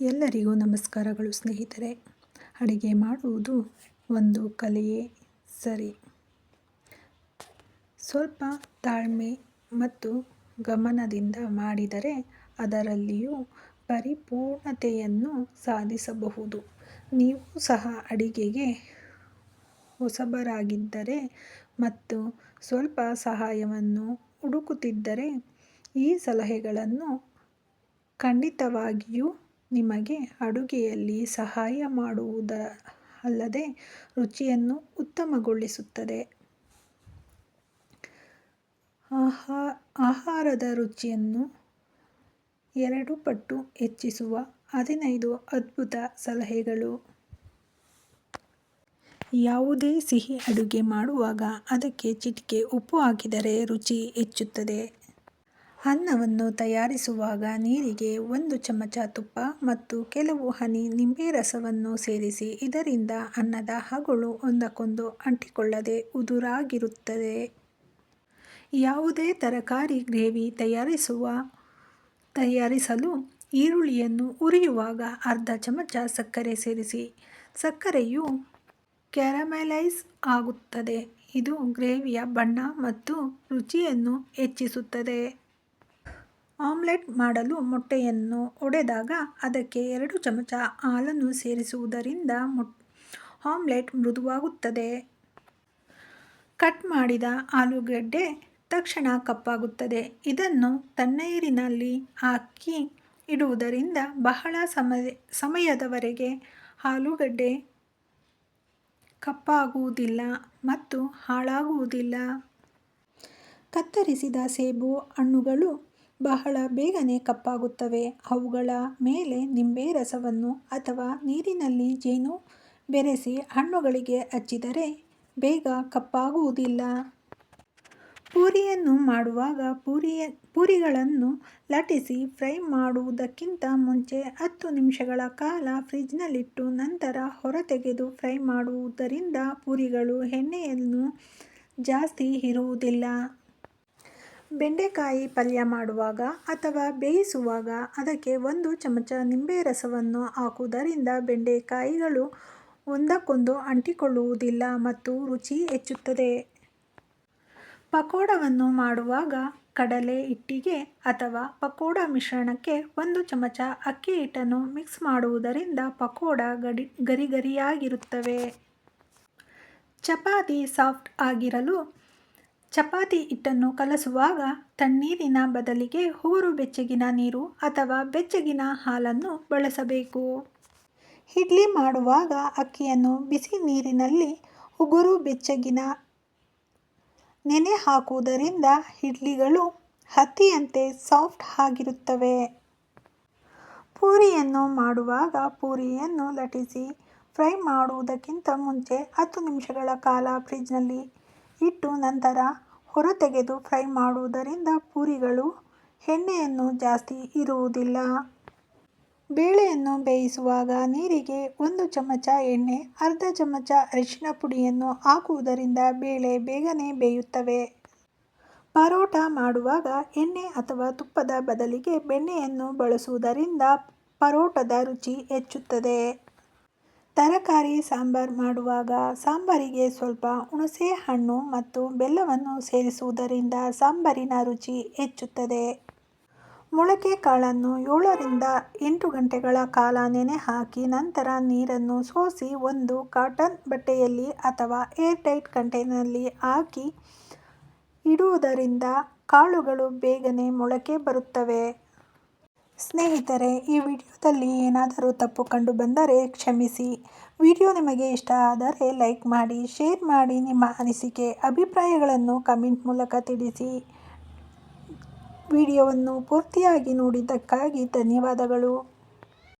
ಎಲ್ಲರಿಗೂ ನಮಸ್ಕಾರಗಳು ಸ್ನೇಹಿತರೆ. ಅಡಿಗೆ ಮಾಡುವುದು ಒಂದು ಕಲೆಯೇ ಸರಿ. ಸ್ವಲ್ಪ ತಾಳ್ಮೆ ಮತ್ತು ಗಮನದಿಂದ ಮಾಡಿದರೆ ಅದರಲ್ಲಿಯೂ ಪರಿಪೂರ್ಣತೆಯನ್ನು ಸಾಧಿಸಬಹುದು. ನೀವು ಸಹ ಅಡಿಗೆಗೆ ಹೊಸಬರಾಗಿದ್ದರೆ ಮತ್ತು ಸ್ವಲ್ಪ ಸಹಾಯವನ್ನು ಹುಡುಕುತ್ತಿದ್ದರೆ ಈ ಸಲಹೆಗಳನ್ನು ಖಂಡಿತವಾಗಿಯೂ ನಿಮಗೆ ಅಡುಗೆಯಲ್ಲಿ ಸಹಾಯ ಮಾಡುವುದಲ್ಲದೆ ರುಚಿಯನ್ನು ಉತ್ತಮಗೊಳಿಸುತ್ತದೆ. ಆಹಾರದ ರುಚಿಯನ್ನು ಎರಡು ಪಟ್ಟು ಹೆಚ್ಚಿಸುವ ಹದಿನೈದು ಅದ್ಭುತ ಸಲಹೆಗಳು. ಯಾವುದೇ ಸಿಹಿ ಅಡುಗೆ ಮಾಡುವಾಗ ಅದಕ್ಕೆ ಚಿಟಿಕೆ ಉಪ್ಪು ಹಾಕಿದರೆ ರುಚಿ ಹೆಚ್ಚುತ್ತದೆ. ಅನ್ನವನ್ನು ತಯಾರಿಸುವಾಗ ನೀರಿಗೆ ಒಂದು ಚಮಚ ತುಪ್ಪ ಮತ್ತು ಕೆಲವು ಹನಿ ನಿಂಬೆ ರಸವನ್ನು ಸೇರಿಸಿ, ಇದರಿಂದ ಅನ್ನದ ಹಗಳು ಒಂದಕ್ಕೊಂದು ಅಂಟಿಕೊಳ್ಳದೆ ಉದುರಾಗಿರುತ್ತದೆ. ಯಾವುದೇ ತರಕಾರಿ ಗ್ರೇವಿ ತಯಾರಿಸುವ, ತಯಾರಿಸಲು ಈರುಳ್ಳಿಯನ್ನು ಉರಿಯುವಾಗ ಅರ್ಧ ಚಮಚ ಸಕ್ಕರೆ ಸೇರಿಸಿ, ಸಕ್ಕರೆಯು ಕ್ಯಾರಮೆಲೈಸ್ ಆಗುತ್ತದೆ. ಇದು ಗ್ರೇವಿಯ ಬಣ್ಣ ಮತ್ತು ರುಚಿಯನ್ನು ಹೆಚ್ಚಿಸುತ್ತದೆ. ಆಮ್ಲೆಟ್ ಮಾಡಲು ಮೊಟ್ಟೆಯನ್ನು ಒಡೆದಾಗ ಅದಕ್ಕೆ ಎರಡು ಚಮಚ ಹಾಲನ್ನು ಸೇರಿಸುವುದರಿಂದ ಆಮ್ಲೆಟ್ ಮೃದುವಾಗುತ್ತದೆ. ಕಟ್ ಮಾಡಿದ ಆಲೂಗಡ್ಡೆ ತಕ್ಷಣ ಕಪ್ಪಾಗುತ್ತದೆ. ಇದನ್ನು ತಣ್ಣೀರಿನಲ್ಲಿ ಹಾಕಿ ಇಡುವುದರಿಂದ ಬಹಳ ಸಮಯ, ಸಮಯದವರೆಗೆ ಆಲೂಗಡ್ಡೆ ಕಪ್ಪಾಗುವುದಿಲ್ಲ ಮತ್ತು ಹಾಳಾಗುವುದಿಲ್ಲ. ಕತ್ತರಿಸಿದ ಸೇಬು ಹಣ್ಣುಗಳು ಬಹಳ ಬೇಗನೆ ಕಪ್ಪಾಗುತ್ತವೆ. ಅವುಗಳ ಮೇಲೆ ನಿಂಬೆ ರಸವನ್ನು ಅಥವಾ ನೀರಿನಲ್ಲಿ ಜೇನು ಬೆರೆಸಿ ಹಣ್ಣುಗಳಿಗೆ ಹಚ್ಚಿದರೆ ಬೇಗ ಕಪ್ಪಾಗುವುದಿಲ್ಲ. ಪೂರಿಯನ್ನು ಮಾಡುವಾಗ ಪೂರಿಯ ಪೂರಿಗಳನ್ನು ಲಟ್ಟಿಸಿ ಫ್ರೈ ಮಾಡುವುದಕ್ಕಿಂತ ಮುಂಚೆ ಹತ್ತು ನಿಮಿಷಗಳ ಕಾಲ ಫ್ರಿಜ್ನಲ್ಲಿಟ್ಟು ನಂತರ ಹೊರತೆಗೆದು ಫ್ರೈ ಮಾಡುವುದರಿಂದ ಪೂರಿಗಳು ಎಣ್ಣೆಯನ್ನು ಜಾಸ್ತಿ ಹೀರುವುದಿಲ್ಲ. ಬೆಂಡೆಕಾಯಿ ಪಲ್ಯ ಮಾಡುವಾಗ ಅಥವಾ ಬೇಯಿಸುವಾಗ ಅದಕ್ಕೆ ಒಂದು ಚಮಚ ನಿಂಬೆ ರಸವನ್ನು ಹಾಕುವುದರಿಂದ ಬೆಂಡೆಕಾಯಿಗಳು ಒಂದಕ್ಕೊಂದು ಅಂಟಿಕೊಳ್ಳುವುದಿಲ್ಲ ಮತ್ತು ರುಚಿ ಹೆಚ್ಚುತ್ತದೆ. ಪಕೋಡವನ್ನು ಮಾಡುವಾಗ ಕಡಲೆ ಹಿಟ್ಟಿಗೆ ಅಥವಾ ಪಕೋಡ ಮಿಶ್ರಣಕ್ಕೆ ಒಂದು ಚಮಚ ಅಕ್ಕಿ ಹಿಟ್ಟನ್ನು ಮಿಕ್ಸ್ ಮಾಡುವುದರಿಂದ ಪಕೋಡ ಗಡಿ, ಗರಿಗರಿಯಾಗಿರುತ್ತವೆ. ಚಪಾತಿ ಸಾಫ್ಟ್ ಆಗಿರಲು ಚಪಾತಿ ಹಿಟ್ಟನ್ನು ಕಲಸುವಾಗ ತಣ್ಣೀರಿನ ಬದಲಿಗೆ ಉಗುರು ಬೆಚ್ಚಗಿನ ನೀರು ಅಥವಾ ಬೆಚ್ಚಗಿನ ಹಾಲನ್ನು ಬಳಸಬೇಕು. ಇಡ್ಲಿ ಮಾಡುವಾಗ ಅಕ್ಕಿಯನ್ನು ಬಿಸಿ ನೀರಿನಲ್ಲಿ ಉಗುರು ಬೆಚ್ಚಗಿನ ನೆನೆ ಹಾಕುವುದರಿಂದ ಇಡ್ಲಿಗಳು ಹತ್ತಿಯಂತೆ ಸಾಫ್ಟ್ ಆಗಿರುತ್ತವೆ. ಪೂರಿಯನ್ನು ಮಾಡುವಾಗ ಪೂರಿಯನ್ನು ಲಟಿಸಿ ಫ್ರೈ ಮಾಡುವುದಕ್ಕಿಂತ ಮುಂಚೆ ಹತ್ತು ನಿಮಿಷಗಳ ಕಾಲ ಫ್ರಿಜ್ನಲ್ಲಿ ಇಟ್ಟು ನಂತರ ಹೊರತೆಗೆದು ಫ್ರೈ ಮಾಡುವುದರಿಂದ ಪೂರಿಗಳು ಎಣ್ಣೆಯನ್ನು ಜಾಸ್ತಿ ಇರುವುದಿಲ್ಲ. ಬೇಳೆಯನ್ನು ಬೇಯಿಸುವಾಗ ನೀರಿಗೆ ಒಂದು ಚಮಚ ಎಣ್ಣೆ, ಅರ್ಧ ಚಮಚ ಅರಿಶಿನ ಪುಡಿಯನ್ನು ಹಾಕುವುದರಿಂದ ಬೇಳೆ ಬೇಗನೆ ಬೇಯುತ್ತವೆ. ಪರೋಟ ಮಾಡುವಾಗ ಎಣ್ಣೆ ಅಥವಾ ತುಪ್ಪದ ಬದಲಿಗೆ ಬೆಣ್ಣೆಯನ್ನು ಬಳಸುವುದರಿಂದ ಪರೋಟದ ರುಚಿ ಹೆಚ್ಚುತ್ತದೆ. ತರಕಾರಿ, ಸಾಂಬಾರ್ ಮಾಡುವಾಗ ಸಾಂಬಾರಿಗೆ ಸ್ವಲ್ಪ ಹುಣಸೆ ಹಣ್ಣು ಮತ್ತು ಬೆಲ್ಲವನ್ನು ಸೇರಿಸುವುದರಿಂದ ಸಾಂಬಾರಿನ ರುಚಿ ಹೆಚ್ಚುತ್ತದೆ. ಮೊಳಕೆ ಕಾಳನ್ನು ಏಳರಿಂದ ಎಂಟು ಗಂಟೆಗಳ ಕಾಲ ನೆನೆ ಹಾಕಿ ನಂತರ ನೀರನ್ನು ಸೋಸಿ ಒಂದು ಕಾಟನ್ ಬಟ್ಟೆಯಲ್ಲಿ ಅಥವಾ ಏರ್ ಟೈಟ್ ಕಂಟೈನರ್ನಲ್ಲಿ ಹಾಕಿ ಇಡುವುದರಿಂದ ಕಾಳುಗಳು ಬೇಗನೆ ಮೊಳಕೆ ಬರುತ್ತವೆ. ಸ್ನೇಹಿತರೆ, ಈ ವಿಡಿಯೋದಲ್ಲಿ ಏನಾದರೂ ತಪ್ಪು ಕಂಡು ಬಂದರೆ ಕ್ಷಮಿಸಿ. ವಿಡಿಯೋ ನಿಮಗೆ ಇಷ್ಟ ಆದರೆ ಲೈಕ್ ಮಾಡಿ, ಶೇರ್ ಮಾಡಿ ನಿಮ್ಮ ಅನಿಸಿಕೆ, ಅಭಿಪ್ರಾಯಗಳನ್ನು ಕಮೆಂಟ್ ಮೂಲಕ ತಿಳಿಸಿ. ವಿಡಿಯೋವನ್ನು ಪೂರ್ತಿಯಾಗಿ ನೋಡಿದ್ದಕ್ಕಾಗಿ ಧನ್ಯವಾದಗಳು.